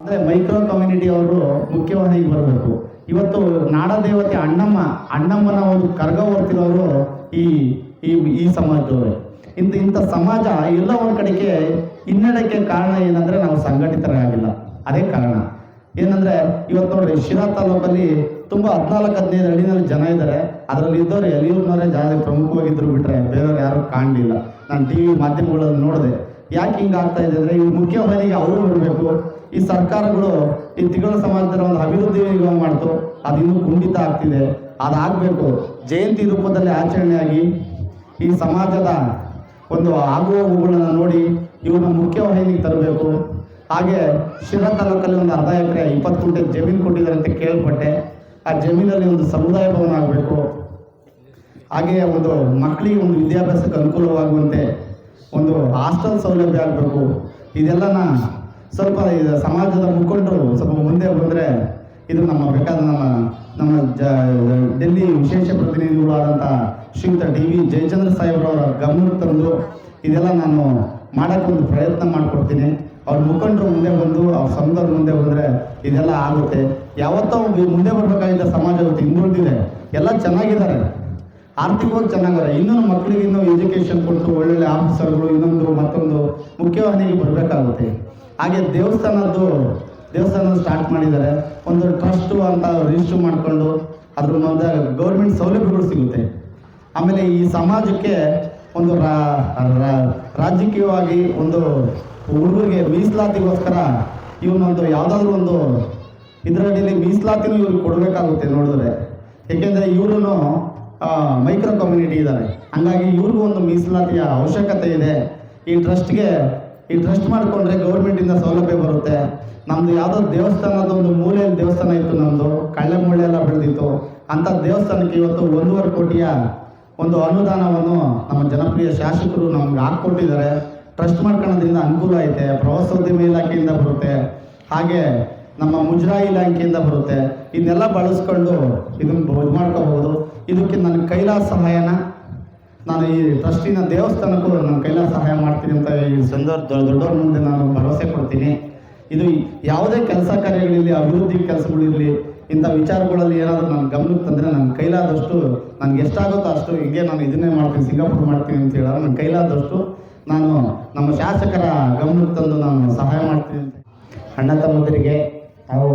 ಅಂದ್ರೆ micro community ಅವರು ಮುಖ್ಯವಾಹಿನಿಗೆ ಬರಬೇಕು. ಇವತ್ತು ನಾಡದೇವತೆ ಅಣ್ಣಮ್ಮ, ಅಣ್ಣಮ್ಮನ ಒಂದು ಕರ್ಗ ಹೊರ್ತಿರೋರು ಈ ಈ ಈ ಸಮಾಜದವರು. ಇಂತ ಇಂಥ ಸಮಾಜ ಎಲ್ಲ ಒಂದ್ ಕಡೆಗೆ ಹಿನ್ನಡೆಗೆ ಕಾರಣ ಏನಂದ್ರೆ ನಾವು ಸಂಘಟಿತರಾಗಿಲ್ಲ. ಅದೇ ಕಾರಣ. ಏನಂದ್ರೆ ಇವತ್ತು ನೋಡ್ರಿ ಶಿರಾ ತಾಲೂಕಲ್ಲಿ ತುಂಬಾ ಹದಿನಾಲ್ಕು, ಹದಿನೈದು ಹಳ್ಳಿನಲ್ಲಿ ಜನ ಇದ್ದಾರೆ ಅದರಲ್ಲಿ ಇದ್ದವ್ರು ಎಲ್ಲಿಯೂರ್ನವರೇ ಜಾಗ ಪ್ರಮುಖವಾಗಿದ್ರು ಬಿಟ್ರೆ ಬೇರೆಯವ್ರು ಯಾರು ಕಾಣಲಿಲ್ಲ. ನಾನು ಟಿ ವಿ ಮಾಧ್ಯಮಗಳಲ್ಲಿ ನೋಡಿದೆ. ಯಾಕೆ ಹಿಂಗೆ ಆಗ್ತಾ ಇದೆ ಅಂದ್ರೆ ಮುಖ್ಯ ಮುಖ್ಯವಾಹಿನಿಗೆ ಅವರು ಬರಬೇಕು. ಈ ಸರ್ಕಾರಗಳು ಈ ತಿಗಳ ಸಮಾಜದ ಒಂದು ಅಭಿವೃದ್ಧಿ ಮಾಡ್ತು. ಅದು ಇನ್ನೂ ಕುಂಠಿತ ಆಗ್ತಿದೆ. ಅದಾಗಬೇಕು. ಜಯಂತಿ ರೂಪದಲ್ಲಿ ಆಚರಣೆಯಾಗಿ ಈ ಸಮಾಜದ ಒಂದು ಆಗುಹೋಗುಗಳನ್ನ ನೋಡಿ ಇವ್ರನ್ನ ಮುಖ್ಯವಾಹಿನಿಗೆ ತರಬೇಕು. ಹಾಗೆ ಶಿರಾ ತಾಲೂಕಲ್ಲಿ ಒಂದು ಅರ್ಧ ಎಕರೆ ಇಪ್ಪತ್ತು ಕುಂಟೆ ಜಮೀನು ಕೊಟ್ಟಿದ್ದಾರೆ ಅಂತ ಕೇಳ್ಪಟ್ಟೆ. ಆ ಜಮೀನಲ್ಲಿ ಒಂದು ಸಮುದಾಯ ಭವನ ಆಗಬೇಕು. ಹಾಗೆ ಒಂದು ಮಕ್ಕಳಿಗೆ ಒಂದು ವಿದ್ಯಾಭ್ಯಾಸಕ್ಕೆ ಅನುಕೂಲವಾಗುವಂತೆ ಒಂದು ಹಾಸ್ಟೆಲ್ ಸೌಲಭ್ಯ ಆಗಬೇಕು. ಇದೆಲ್ಲ ಸ್ವಲ್ಪ ಸಮಾಜದ ಮುಖಂಡರು ಸ್ವಲ್ಪ ಮುಂದೆ ಬಂದರೆ ಇದು ನಮ್ಮ ಬೇಕಾದ ನಮ್ಮ ನಮ್ಮ ಜ ಡೆಲ್ಲಿ ವಿಶೇಷ ಪ್ರತಿನಿಧಿಗಳು ಆದಂಥ ಶ್ರೀಯುತ ಡಿ ವಿ ಜಯಚಂದ್ರ ಸಾಹೇಬ್ರವರ ಗಮನಕ್ಕೆ ತಂದು ಇದೆಲ್ಲ ನಾನು ಮಾಡೋಕ್ಕೊಂದು ಪ್ರಯತ್ನ ಮಾಡಿಕೊಡ್ತೀನಿ. ಅವ್ರ ಮುಖಂಡರು ಮುಂದೆ ಬಂದು, ಅವ್ರ ಸಂಘದ ಮುಂದೆ ಬಂದ್ರೆ ಇದೆಲ್ಲ ಆಗುತ್ತೆ. ಯಾವತ್ತೋ ಮುಂದೆ ಬರಬೇಕಾಗಿದ್ದ ಸಮಾಜ ಹಿಂದುಳಿದಿದೆ ಎಲ್ಲ ಚೆನ್ನಾಗಿದ್ದಾರೆ. ಆರ್ಥಿಕವಾಗಿ ಚೆನ್ನಾಗಿದೆ ಇನ್ನೊಂದು ಮಕ್ಕಳಿಗೆ ಇನ್ನೂ ಎಜುಕೇಶನ್ ಕೊಟ್ಟು ಒಳ್ಳೊಳ್ಳೆ ಆಫೀಸರ್ಗಳು ಇನ್ನೊಂದು ಮತ್ತೊಂದು ಮುಖ್ಯವಾಹಿನಿಗೆ ಬರಬೇಕಾಗುತ್ತೆ. ಹಾಗೆ ದೇವಸ್ಥಾನದ್ದು ದೇವಸ್ಥಾನ ಸ್ಟಾರ್ಟ್ ಮಾಡಿದ್ದಾರೆ. ಒಂದು ಟ್ರಸ್ಟು ಅಂತ ರಿಜಿಸ್ಟರ್ ಮಾಡಿಕೊಂಡು ಅದ್ರ ಮುಂದೆ ಗೌರ್ಮೆಂಟ್ ಸೌಲಭ್ಯಗಳು ಸಿಗುತ್ತೆ. ಆಮೇಲೆ ಈ ಸಮಾಜಕ್ಕೆ ಒಂದು ರಾಜಕೀಯವಾಗಿ ಒಂದು ಹುಡುಗರಿಗೆ ಮೀಸಲಾತಿಗೋಸ್ಕರ ಇವನೊಂದು ಯಾವುದಾದ್ರೂ ಒಂದು ಇದರಲ್ಲಿ ಮೀಸಲಾತಿನೂ ಇವ್ರಿಗೆ ಕೊಡಬೇಕಾಗುತ್ತೆ ನೋಡಿದ್ರೆ. ಏಕೆಂದರೆ ಇವರು ಮೈಕ್ರೋ ಕಮ್ಯುನಿಟಿ ಇದ್ದಾರೆ ಹಂಗಾಗಿ ಇವ್ರಿಗೂ ಒಂದು ಮೀಸಲಾತಿಯ ಅವಶ್ಯಕತೆ ಇದೆ. ಈ ಟ್ರಸ್ಟ್ಗೆ, ಈ ಟ್ರಸ್ಟ್ ಮಾಡಿಕೊಂಡ್ರೆ ಗೌರ್ಮೆಂಟಿಂದ ಸೌಲಭ್ಯ ಬರುತ್ತೆ. ನಮ್ದು ಯಾವುದೋ ದೇವಸ್ಥಾನದ ಒಂದು ಮೂಲೆಯಲ್ಲಿ ದೇವಸ್ಥಾನ ಇತ್ತು ನಮ್ಮದು ಕಳ್ಳೆ ಮೂಳೆ ಎಲ್ಲ ಬೆಳೆದಿತ್ತು. ಅಂಥ ದೇವಸ್ಥಾನಕ್ಕೆ ಇವತ್ತು ಒಂದೂವರೆ ಕೋಟಿಯ ಒಂದು ಅನುದಾನವನ್ನು ನಮ್ಮ ಜನಪ್ರಿಯ ಶಾಸಕರು ನಮ್ಗೆ ಹಾಕ್ಕೊಟ್ಟಿದ್ದಾರೆ. ಟ್ರಸ್ಟ್ ಮಾಡ್ಕೊಳ್ಳೋದ್ರಿಂದ ಅನುಕೂಲ ಐತೆ, ಪ್ರವಾಸೋದ್ಯಮ ಇಲಾಖೆಯಿಂದ ಬರುತ್ತೆ, ಹಾಗೆ ನಮ್ಮ ಮುಜರಾಯಿ ಇಲಾಖೆಯಿಂದ ಬರುತ್ತೆ. ಇದನ್ನೆಲ್ಲ ಬಳಸ್ಕೊಂಡು ಇದನ್ನು ಇದು ಮಾಡ್ಕೋಬಹುದು. ಇದಕ್ಕೆ ನನ್ನ ಕೈಲಾಸ ಸಹಾಯನ ನಾನು ಈ ಟ್ರಸ್ಟಿನ ದೇವಸ್ಥಾನಕ್ಕೂ ನನ್ನ ಕೈಲಾಸ ಸಹಾಯ ಮಾಡ್ತೀನಿ ಅಂತ ಈ ಸಂದರ್ಭ ದೊಡ್ಡವ್ರ ಮುಂದೆ ನಾನು ಭರವಸೆ ಕೊಡ್ತೀನಿ. ಇದು ಯಾವುದೇ ಕೆಲಸ ಕಾರ್ಯಗಳಿರಲಿ, ಅಭಿವೃದ್ಧಿ ಕೆಲಸಗಳಿರಲಿ ಇಂಥ ವಿಚಾರಗಳಲ್ಲಿ ಏನಾದರೂ ನಾನು ಗಮನಕ್ಕೆ ತಂದರೆ ನನ್ನ ಕೈಲಾದಷ್ಟು ನನಗೆ ಎಷ್ಟಾಗುತ್ತೋ ಅಷ್ಟು ಹೀಗೆ ನಾನು ಇದನ್ನೇ ಮಾಡ್ತೀನಿ, ಸಿಂಗಾಪುರ್ ಮಾಡ್ತೀನಿ ಅಂತ ಹೇಳಿದ್ರೆ ನನ್ನ ಕೈಲಾದಷ್ಟು ನಾನು ನಮ್ಮ ಶಾಸಕರ ಗಮನಕ್ಕೆ ತಂದು ನಾನು ಸಹಾಯ ಮಾಡ್ತೀನಿ ಅಂತ ಅಣ್ಣ ತಮ್ಮಂದಿರಿಗೆ ಹಾಗೂ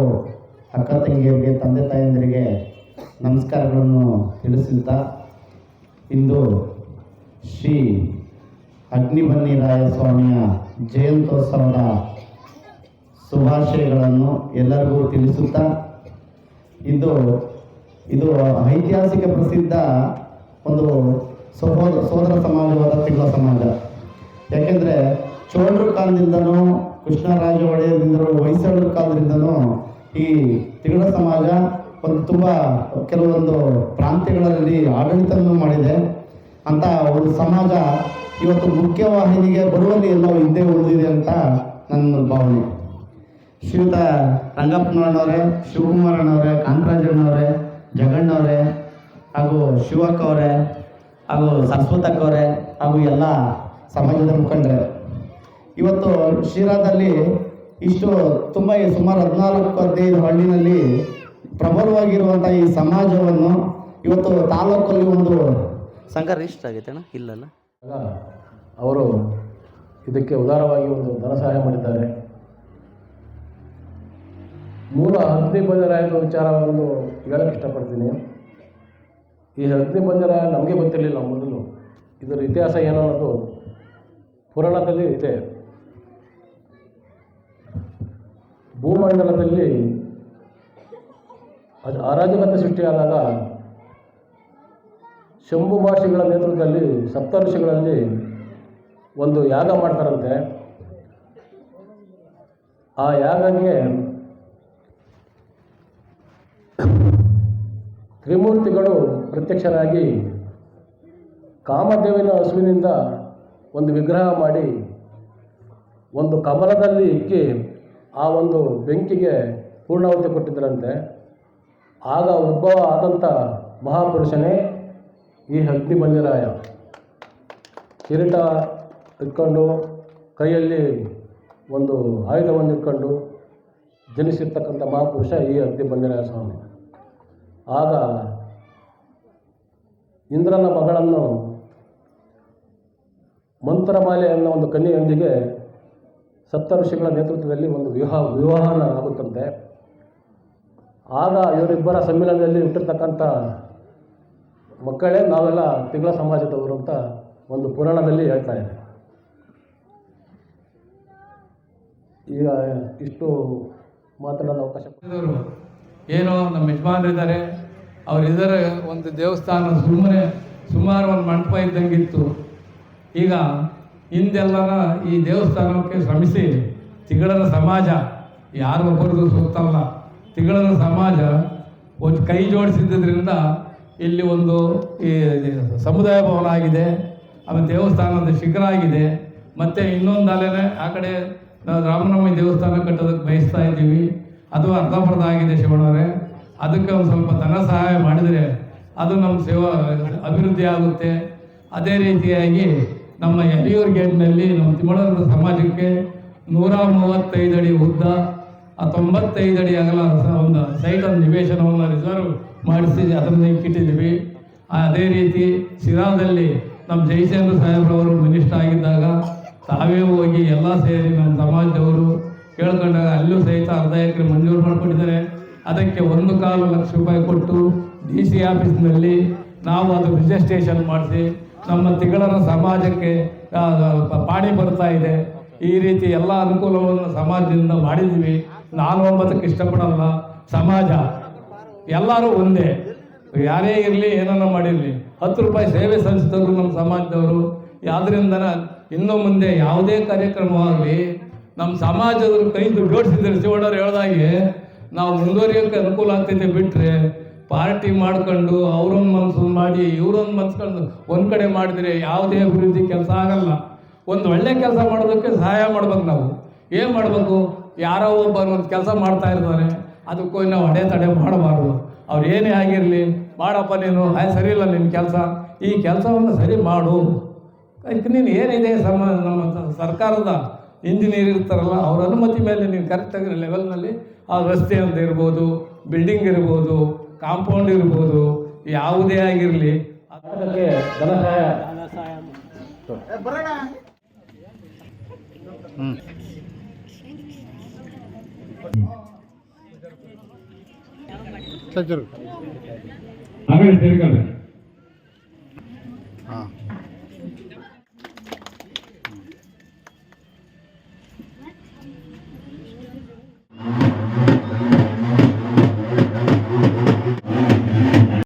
ಅಕ್ಕ ತಂಗಿಯರಿಗೆ, ತಂದೆ ತಾಯಂದಿರಿಗೆ ನಮಸ್ಕಾರಗಳನ್ನು ತಿಳಿಸುತ್ತಾ ಇಂದು ಶ್ರೀ ಅಗ್ನಿಬನ್ನಿರಾಯ ಸ್ವಾಮಿಯ ಜಯಂತೋತ್ಸವದ ಶುಭಾಶಯಗಳನ್ನು ಎಲ್ಲರಿಗೂ ತಿಳಿಸುತ್ತಾ ಇದು ಇದು ಐತಿಹಾಸಿಕ ಪ್ರಸಿದ್ಧ ಒಂದು ಸಹೋದರ ಸೋದರ ಸಮಾಜವಾದ ತಿಗಳ ಸಮಾಜ. ಯಾಕೆಂದರೆ ಚೋಳರ ಕಾಲದಿಂದನೂ ಕೃಷ್ಣರಾಜ ಒಡೆಯರಿಂದಲೂ ಹೊಯ್ಸಳರ ಕಾಲದಿಂದನೂ ಈ ತಿಗಳ ಸಮಾಜ ಒಂದು ತುಂಬ ಕೆಲವೊಂದು ಪ್ರಾಂತ್ಯಗಳಲ್ಲಿ ಆಡಳಿತವನ್ನು ಮಾಡಿದೆ. ಅಂತ ಒಂದು ಸಮಾಜ ಇವತ್ತು ಮುಖ್ಯವಾಹಿನಿಗೆ ಬರುವಲ್ಲಿ ಎಲ್ಲವೂ ಹಿಂದೆ ಉಳಿದಿದೆ ಅಂತ ನನ್ನ ಭಾವನೆ. ಶ್ರೀಯುತ ರಂಗಪ್ಪನವರೇ ಶಿವಕುಮಾರಣ್ಣವರೇ ಕಾಂತರಾಜಣ್ಣವರೇ ಜಗಣ್ಣವರೇ ಹಾಗೂ ಶಿವಕ್ಕ ಅವರೇ ಹಾಗೂ ಸರಸ್ವತಕ್ಕ ಅವರೇ ಹಾಗೂ ಎಲ್ಲ ಸಮಾಜದ ಮುಖಂಡರೇ. ಇವತ್ತು ಶಿರಾದಲ್ಲಿ ಇಷ್ಟು ತುಂಬ ಈ ಸುಮಾರು ಹದಿನಾಲ್ಕು ಹದಿನೈದು ಹಳ್ಳಿನಲ್ಲಿ ಪ್ರಬಲವಾಗಿರುವಂಥ ಈ ಸಮಾಜವನ್ನು ಇವತ್ತು ತಾಲೂಕಲ್ಲಿ ಒಂದು ಸಂಘ ರಿಜಿಸ್ಟರ್ ಆಗೈತೆ ಅಣ್ಣ ಇಲ್ಲಲ್ಲ? ಅವರು ಇದಕ್ಕೆ ಉದಾರವಾಗಿ ಒಂದು ಧನ ಸಹಾಯ ಮಾಡಿದ್ದಾರೆ. ಮೂಲ ಅಗ್ನಿಬಂಧರಾಯನ ವಿಚಾರವನ್ನು ಹೇಳಕ್ಕೆ ಇಷ್ಟಪಡ್ತೀನಿ. ಈ ಅಗ್ನಿ ಬಂಜರಾಯ ನಮಗೆ ಗೊತ್ತಿರಲಿಲ್ಲ ಮೊದಲು. ಇದರ ಇತಿಹಾಸ ಏನು ಅನ್ನೋದು ಪುರಾಣದಲ್ಲಿ ಇದೆ. ಭೂಮಂಡಲದಲ್ಲಿ ಅದು ಅರಾಜಕತೆ ಸೃಷ್ಟಿಯಾದಾಗ ಶಂಭು ಭಾಷೆಗಳ ನೇತೃತ್ವದಲ್ಲಿ ಸಪ್ತಋಷಿಗಳಲ್ಲಿ ಒಂದು ಯಾಗ ಮಾಡ್ತಾರಂತೆ. ಆ ಯಾಗಕ್ಕೆ ತ್ರಿಮೂರ್ತಿಗಳು ಪ್ರತ್ಯಕ್ಷರಾಗಿ ಕಾಮದೇವಿನ ಹಸುವಿನಿಂದ ಒಂದು ವಿಗ್ರಹ ಮಾಡಿ ಒಂದು ಕಮಲದಲ್ಲಿ ಇಕ್ಕಿ ಆ ಒಂದು ಬೆಂಕಿಗೆ ಪೂರ್ಣಾವತಿ ಕೊಟ್ಟಿದ್ದರಂತೆ. ಆಗ ಉದ್ಭವ ಆದಂಥ ಮಹಾಪುರುಷನೇ ಈ ಅಗ್ನಿ ಮಂದಿರಾಯ ಕಿರೀಟ ಇಟ್ಕೊಂಡು ಕೈಯಲ್ಲಿ ಒಂದು ಆಯುಧವನ್ನು ಇಟ್ಕೊಂಡು ಜನಿಸಿರ್ತಕ್ಕಂಥ ಮಹಾಪುರುಷ ಈ ಅಗ್ನಿ ಮಂದಿರಾಯ ಸ್ವಾಮಿ. ಆಗ ಇಂದ್ರನ ಮಗಳನ್ನು ಮಂತ್ರಮಾಲೆ ಅನ್ನೋ ಒಂದು ಕನ್ಯೆಯೊಂದಿಗೆ ಸಪ್ತ ಋಷಿಗಳ ನೇತೃತ್ವದಲ್ಲಿ ಒಂದು ವಿವಾಹ ವಿವಾಹನ ಆಗುತ್ತಂತೆ ಆಗ ಇವರಿಬ್ಬರ ಸಮ್ಮಿಲನದಲ್ಲಿ ಹುಟ್ಟಿರ್ತಕ್ಕಂಥ ಮಕ್ಕಳೇ ನಾವೆಲ್ಲ ತಿಂಗಳ ಸಮಾಜದವರು ಅಂತ ಒಂದು ಪುರಾಣದಲ್ಲಿ ಹೇಳ್ತಾ ಇದೆ. ಈಗ ಇಷ್ಟು ಮಾತನಾಡೋ ಅವಕಾಶ ಏನೋ ನಮ್ಮ ಯಜಮಾನರಿದ್ದಾರೆ ಅವರಿದ್ದಾರೆ ಒಂದು ದೇವಸ್ಥಾನ ಸುಮ್ಮನೆ ಸುಮಾರು ಒಂದು ಮಂಟಪ ಇದ್ದಂಗಿತ್ತು. ಈಗ ಹಿಂದೆಲ್ಲರ ಈ ದೇವಸ್ಥಾನಕ್ಕೆ ಶ್ರಮಿಸಿ ತಿಗಳರ ಸಮಾಜ, ಯಾರು ಒಬ್ಬರದು ಸೋತಲ್ಲ ತಿಗಳರ ಸಮಾಜ ಒಂದು ಕೈ ಜೋಡಿಸಿದ್ದರಿಂದ ಇಲ್ಲಿ ಒಂದು ಈ ಸಮುದಾಯ ಭವನ ಆಗಿದೆ ಆಮೇಲೆ ದೇವಸ್ಥಾನದ ಶಿಖರ ಆಗಿದೆ. ಮತ್ತು ಇನ್ನೊಂದು ಅಲೆನೇ ಆ ಕಡೆ ನಾವು ರಾಮನವಮಿ ದೇವಸ್ಥಾನ ಕಟ್ಟೋದಕ್ಕೆ ಬಯಸ್ತಾ ಇದ್ದೀವಿ. ಅದು ಅರ್ಧಪರ್ಧ ಆಗಿದೆ ಶಿವಣ್ಣವರೇ ಅದಕ್ಕೆ ಒಂದು ಸ್ವಲ್ಪ ಧನ ಸಹಾಯ ಮಾಡಿದರೆ ಅದು ನಮ್ಮ ಸೇವಾ ಅಭಿವೃದ್ಧಿ ಆಗುತ್ತೆ. ಅದೇ ರೀತಿಯಾಗಿ ನಮ್ಮ ಯಲಿಯೂರು ಗೇಟ್ನಲ್ಲಿ ನಮ್ಮ ತಿಮ್ಮಳರ ಸಮಾಜಕ್ಕೆ ನೂರ ಮೂವತ್ತೈದು ಅಡಿ ಉದ್ದ ತೊಂಬತ್ತೈದು ಅಡಿ ಅಗಲ ಒಂದು ಸೈಟನ್ನು ನಿವೇಶನವನ್ನು ರಿಸರ್ವ್ ಮಾಡಿಸಿ ಅದನ್ನು ಇಟ್ಟಿದ್ದೀವಿ. ಅದೇ ರೀತಿ ಶಿರಾದಲ್ಲಿ ನಮ್ಮ ಜಯಚಂದ್ರ ಸಾಹೇಬ್ರವರು ಮಿನಿಸ್ಟರ್ ಆಗಿದ್ದಾಗ ತಾವೇ ಹೋಗಿ ಎಲ್ಲ ಸೇರಿ ನಮ್ಮ ಸಮಾಜದವರು ಕೇಳ್ಕೊಂಡಾಗ ಅಲ್ಲೂ ಸಹಿತ ಅರ್ಧ ಎಕರೆ ಮಂಜೂರು ಮಾಡಿಕೊಟ್ಟಿದ್ದಾರೆ ಅದಕ್ಕೆ ಒಂದು ಕಾಲು ಲಕ್ಷ ರೂಪಾಯಿ ಕೊಟ್ಟು ಡಿ ಸಿ ಆಫೀಸ್ನಲ್ಲಿ ನಾವು ಅದು ರಿಜಿಸ್ಟ್ರೇಷನ್ ಮಾಡಿಸಿ ನಮ್ಮ ತಿಂಗಳನ ಸಮಾಜಕ್ಕೆ ಪಾಣಿ ಬರ್ತಾ ಇದೆ. ಈ ರೀತಿ ಎಲ್ಲ ಅನುಕೂಲವನ್ನು ಸಮಾಜದಿಂದ ಮಾಡಿದ್ವಿ ನಾನು ಒಂಬತ್ತಕ್ಕೆ ಇಷ್ಟಪಡಲ್ಲ. ಸಮಾಜ, ಎಲ್ಲರೂ ಒಂದೇ. ಯಾರೇ ಇರಲಿ, ಏನನ್ನ ಮಾಡಿರಲಿ. ಹತ್ತು ರೂಪಾಯಿ ಸೇವೆ ಸಲ್ಲಿಸಿದವರು ನಮ್ಮ ಸಮಾಜದವರು. ಯಾವುದರಿಂದ ಇನ್ನು ಮುಂದೆ ಯಾವುದೇ ಕಾರ್ಯಕ್ರಮವಾಗಲಿ, ನಮ್ಮ ಸಮಾಜದವರು ಕೈ ಜೋಡಿಸಿದ್ರೆ ಶಿವಣ್ಣವ್ರು ಹೇಳ್ದಾಗೆ ನಾವು ಮುಂದುವರಿಯೋಕ್ಕೆ ಅನುಕೂಲ ಆಗ್ತೈತೆ ಬಿಟ್ಟರೆ ಪಾರ್ಟಿ ಮಾಡ್ಕೊಂಡು ಅವ್ರೊಂದು ಮನಸ್ಸು ಮಾಡಿ ಇವ್ರೊಂದು ಮನ್ಸ್ಕೊಂಡು ಒಂದು ಕಡೆ ಮಾಡಿದರೆ ಯಾವುದೇ ಅಭಿವೃದ್ಧಿ ಕೆಲಸ ಆಗಲ್ಲ. ಒಂದು ಒಳ್ಳೆ ಕೆಲಸ ಮಾಡೋದಕ್ಕೆ ಸಹಾಯ ಮಾಡ್ಬೇಕು ನಾವು. ಏನು ಮಾಡಬೇಕು? ಯಾರೋ ಒಬ್ಬರು ಒಂದು ಕೆಲಸ ಮಾಡ್ತಾ ಇರ್ತಾರೆ. ಅದಕ್ಕೂ ನಾವು ಅಡೆತಡೆ ಮಾಡಬಾರ್ದು. ಅವ್ರು ಏನೇ ಆಗಿರಲಿ, ಮಾಡಪ್ಪ ನೀನು ಆಯ್ ಸರಿ ಇಲ್ಲ ನಿನ್ನ ಕೆಲಸ. ಈ ಕೆಲಸವನ್ನು ಸರಿ ಮಾಡು. ಅದಕ್ಕೆ ನೀನು ಏನಿದೆ ಸಮ, ನಮ್ಮ ಸರ್ಕಾರದ ಇಂಜಿನಿಯರ್ ಇರ್ತಾರಲ್ಲ, ಅವ್ರ ಅನುಮತಿ ಮೇಲೆ ನೀನು ಕರೆಕ್ಟಾಗಿ ಲೆವೆಲ್ನಲ್ಲಿ ಆ ರಸ್ತೆ ಅಂತ ಇರ್ಬೋದು ಬಿಲ್ಡಿಂಗ್ ಇರ್ಬೋದು ಕಾಂಪೌಂಡ್ ಇರ್ಬೋದು ಯಾವುದೇ ಆಗಿರಲಿ. ಅದಕ್ಕೆ ಧನ ಸಹಾಯ. ಹ್ಞೂ